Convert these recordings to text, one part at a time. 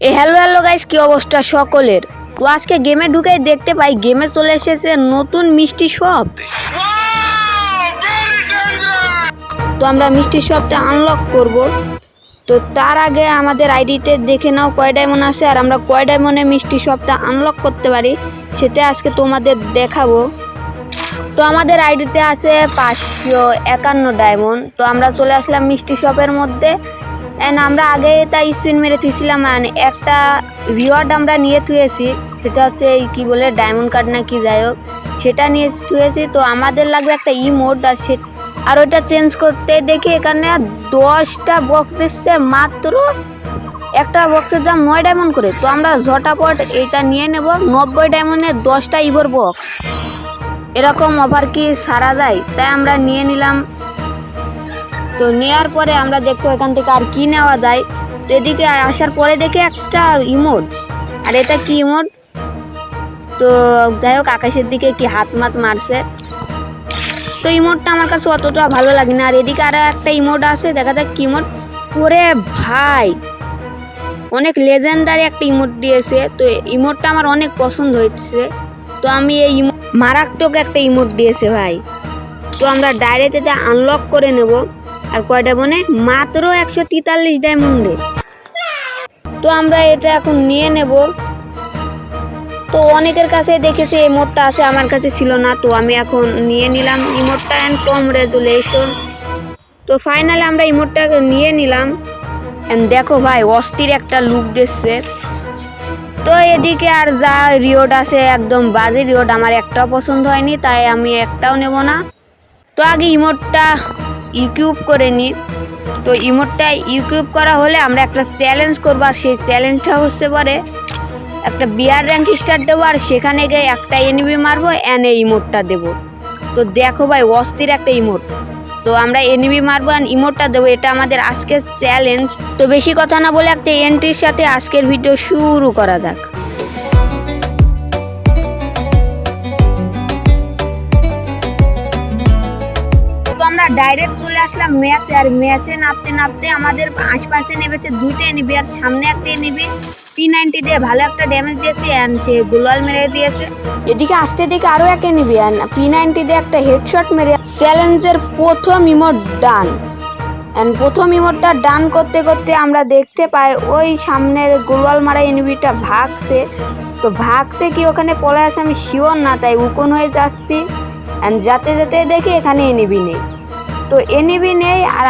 এ hello hello guys কি অবস্থা সকলের? তো আজকে গেমে ঢুকেই দেখতে পাই গেমে চলে এসেছে নতুন মিষ্টি শপ তো আমরা মিষ্টি শপটা আনলক করব। তো তার আগে আমাদের আইডিতে দেখে নাও কয় ডায়মন্ড আছে, আর আমরা কয় ডায়মন্ডে মিষ্টি শপটা আনলক করতে পারি, সেটা আজকে তোমাদের দেখাবো। তো আমাদের আইডিতে আছে পাঁচশো একান্ন ডায়মন্ড তো আমরা চলে আসলাম মিষ্টি শপের মধ্যে। অ্যান্ড আমরা আগে তাই স্পিন মেরে থুয়েছিলাম and একটা রিওয়ার্ড আমরা নিয়ে থুয়েছি, সেটা হচ্ছে এই কী বলে ডায়মন্ড কার্ড না কি যাই হোক, সেটা নিয়ে থুয়েছি। তো আমাদের লাগবে একটা ই মোড আর সে আর ওটা চেঞ্জ করতে দেখি এখানে দশটা বক্স দিচ্ছে মাত্র। একটা বক্সের দাম নয় ডায়মন্ড করে। তো আমরা ঝটাপট এটা নিয়ে নেব। নব্বই ডায়মন্ডের দশটা ইভোর বক্স এরকম অফার কি সারা যায়? তাই আমরা নিয়ে নিলাম। তো নেওয়ার পরে আমরা দেখব এখান থেকে আর কি নেওয়া যায়। তো এদিকে আসার পরে দেখে একটা ইমোট। আর এটা কি ইমোট? তো যাই হোক, আকাশের দিকে কি হাত মাত মারছে। তো ইমোটটা আমার কাছে অতটা ভালো লাগে না আর এদিকে আরও একটা ইমোট আছে, দেখা যাক কি ইমোট। ওরে ভাই, অনেক লেজেন্ডারি একটা ইমোট দিয়েছে। তো ইমোটটা আমার অনেক পছন্দ হয়েছে। তো আমি এই মারাত্মক একটা ইমোট দিয়েছে ভাই। তো আমরা ডাইরেক্ট এটা আনলক করে নেব। আর কয়টা বনে? মাত্র একশো তেতাল্লিশ ডায়মন্ডে তো আমরা এটা এখন নিয়ে নেব। তো অনেকের কাছে দেখেছি এই মোডটা আছে আমার কাছে ছিল না, তো আমি এখন নিয়ে নিলাম। ইমোটটা অ্যান্ড কম রেজুলেশন তো ফাইনালি আমরা ইমোটটাকে নিয়ে নিলাম। And দেখো ভাই, অস্থির একটা লুক দিচ্ছে। তো এদিকে আর যা রিওড আছে একদম বাজে রিওড আমার একটাও পছন্দ হয়নি, তাই আমি একটাও নেব না। তো আগে ইমোটটা ইউকিউব করে নিই তো ইমোটটা ইউকিউব করা হলে আমরা একটা চ্যালেঞ্জ করব, আর সেই চ্যালেঞ্জটা হচ্ছে পরে একটা বিয়ার র্যাঙ্ক স্টার দেবো, আর সেখানে গিয়ে একটা এনিমি মারবো অ্যান এই ইমোটটা দেবো। তো দেখো ভাই, অস্থির একটা ইমোট। তো আমরা এনিমি মারবো আর ইমোটটা দেবো, এটা আমাদের আজকের চ্যালেঞ্জ। তো বেশি কথা না বলে একটা এন্ট্রির সাথে আজকের ভিডিও শুরু করা যাক। আমরা ডাইরেক্ট চলে আসলাম ম্যাচে আর ম্যাচে নামতে নামতে আমাদের আশপাশে নেমেছে দুইটা এনিবি আর সামনে একটা এনিবি পি নাইনটি দিয়ে ভালো একটা ড্যামেজ দিয়েছে অ্যান্ড সে গোলাল মেরে দিয়েছে। এদিকে আসতে দিকে আরও এক এনিবি অ্যান্ড পি নাইনটি দিয়ে একটা হেডশট মেরে চ্যালেঞ্জের প্রথম ইমোট ডান অ্যান্ড প্রথম ইমোটটা ডান করতে করতে আমরা দেখতে পাই ওই সামনের গোলওয়াল মারা এনিবিটা ভাগছে। তো ভাগছে কি ওখানে পলে আছে আমি শিওর না, তাই উকন হয়ে যাচ্ছি। অ্যান্ড যাতে যেতে দেখি এখানে এনিবি নেই। তো এনিবি নেই আর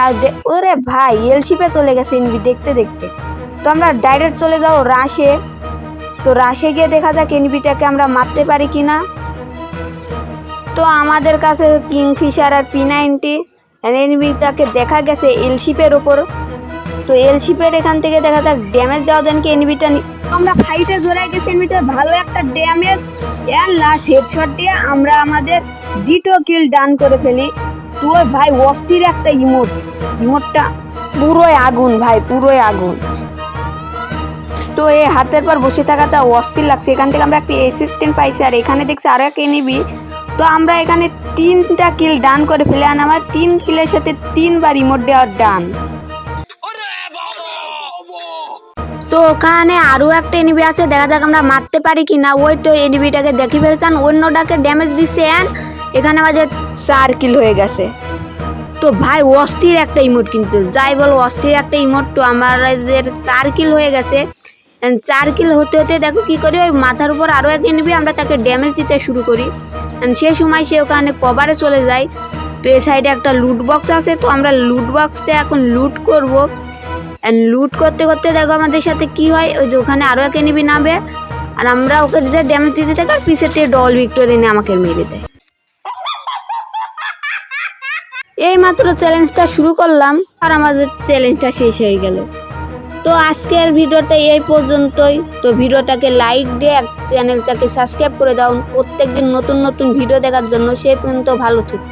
ওরে ভাই এলশিপে চলে গেছে এনিবি দেখতে দেখতে। তো আমরা ডাইরেক্ট চলে যাও রাশে। তো রাশে গিয়ে দেখা যাক এনিবিটাকে আমরা মারতে পারি কি না তো আমাদের কাছে কিংফিশার আর পি নাইনটি এনিবিটাকে দেখা গেছে এলশিপের ওপর। তো এলশিপের এখান থেকে দেখা যাক ড্যামেজ দেওয়া দেন কি এনিবিটা আমরা ফাইটে জোরে গেছি এনিবিতে ভালো একটা ড্যামেজ এর লাস্ট হেডশট দিয়ে আমরা আমাদের দ্বিতীয় কিল ডান করে ফেলি। তোর ভাই অস্থির একটা ইমোট। ইমোটটা পুরোই আগুন ভাই পুরোই আগুন। তো এই হাতের পর বসে থাকাটা অস্থির লাগছে। এখান থেকে আমরা একটা অ্যাসিস্ট্যান্ট পাইছি আর এখানে দেখছি আরও একটা নিবি তো আমরা এখানে তিনটা কিল ডান করে ফেলে আর আমার তিন কিলের সাথে তিনবার ইমোট দেওয়ার ডান তো ওখানে আরও একটা এনিবি আছে দেখা যাক আমরা মারতে পারি কি না ওই তো এনিবিটাকে দেখে ফেলছেন অন্যটাকে ড্যামেজ দিচ্ছে এখানে আমাদের চার কিল হয়ে গেছে। তো ভাই, অস্থির একটা ইমোট কিন্তু। যাই বলো, অস্থির একটা ইমোট তো আমাদের চার কিল হয়ে গেছে। চার কিল হতে হতে দেখো কি করি, ওই মাথার উপর আরও এক এনিবি আমরা তাকে ড্যামেজ দিতে শুরু করি। সেই সময় সে ওখানে কভারে চলে যায়। তো এই সাইডে একটা লুট বক্স আছে, তো আমরা লুট বক্সটা এখন লুট করব। অ্যান্ড লুট করতে করতে দেখো আমাদের সাথে কি হয়, ওই যে ওখানে আরও এক নিবি নামবে আর আমরা ওকে যে ড্যামেজ দিতে থাকি আর পিছের থেকে ডল ভিক্টর এনে আমাকে মেরে দেয়। এই মাত্র চ্যালেঞ্জটা শুরু করলাম আর আমাদের চ্যালেঞ্জটা শেষ হয়ে গেল। তো আজকের ভিডিওটা এই পর্যন্তই। তো ভিডিওটাকে লাইক দিয়ে চ্যানেলটাকে সাবস্ক্রাইব করে দাও। প্রত্যেকদিন নতুন নতুন ভিডিও দেখার জন্য সে পর্যন্ত ভালো থেকো।